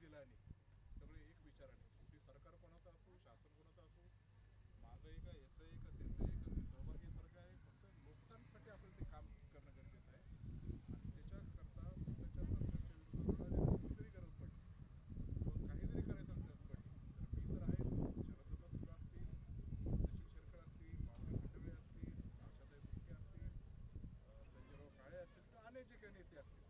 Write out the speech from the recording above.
दिलाने सगळे एक विचाराने. शेवटी सरकार कोणाचं असो शासन कोणाचं असो माझं एक याचं एक त्याचं एक ते सहभागी आहे. फक्त लोकांसाठी आपण ते काम करणं गरजेचं आहे. आणि त्याच्याकरता स्वतःच्या सरकारच्या विरोधात काहीतरी गरज पडली. किंवा काहीतरी करायचं गरज पडली. तर मी तर आहे. शरद सुद्धा असतील सत्यशील शेरकर असतील मावळे खंडवे असतील आशाताई मुख्य असतील संजयराव काळे असतील किंवा अनेक जे काही नेते असतील.